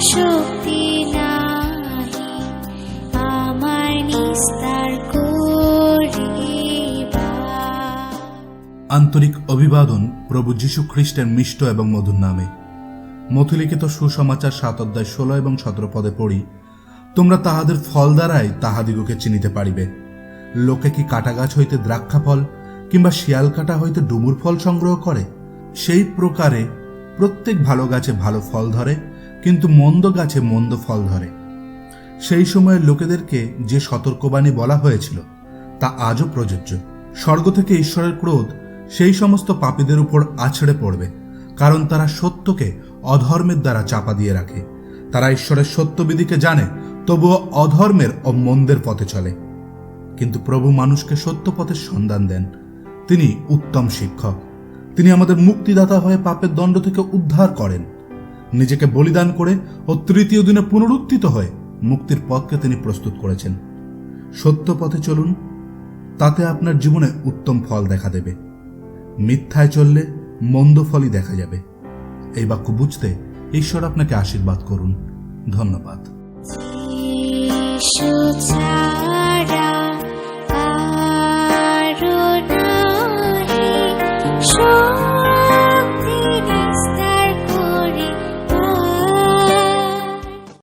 শক্তি আমার নিস্তার আন্তরিক অভিবাদন প্রভু যীশু খ্রিস্টের মিষ্ট এবং মধুর নামে। মথুলিখিত সুসমাচার সাত অধ্যায় ষোলো এবং সতেরো পদে পড়ি, তোমরা তাহাদের ফল দ্বারাই তাহাদিগকে চিনিতে পারিবে। লোকে কি কাটা গাছ হইতে দ্রাক্ষা ফল কিংবা শিয়াল কাটা হইতে ডুমুর ফল সংগ্রহ করে? সেই প্রকারে প্রত্যেক ভালো গাছে ভালো ফল ধরে কিন্তু মন্দ গাছে মন্দ ফল ধরে। সেই সময়ের লোকেদেরকে যে সতর্কবাণী বলা হয়েছিল, তা আজও প্রযোজ্য। স্বর্গ থেকে ঈশ্বরের ক্রোধ সেই সমস্ত পাপীদের উপর আছড়ে পড়বে, কারণ তারা সত্যকে অধর্মের দ্বারা চাপা দিয়ে রাখে। তারা ঈশ্বরের সত্যবিধিকে জানে, তবুও অধর্মের ও মন্দের পথে চলে। কিন্তু প্রভু মানুষকে সত্য পথের সন্ধান দেন। তিনি উত্তম শিক্ষক। তিনি আমাদের মুক্তিদাতা হয়ে পাপের দণ্ড থেকে উদ্ধার করেন। নিজেকে বলিদান করে ও তৃতীয় দিনে পুনরুত্থিত হয়ে মুক্তির পথকে তিনি প্রস্তুত করেছেন। সত্য পথে চলুন, তাতে আপনার জীবনে উত্তম ফল দেখা দেবে। মিথ্যায় চললে মন্দ ফলই দেখা যাবে। এই বাক্য বুঝতে ঈশ্বর আপনাকে আশীর্বাদ করুন। ধন্যবাদ। আর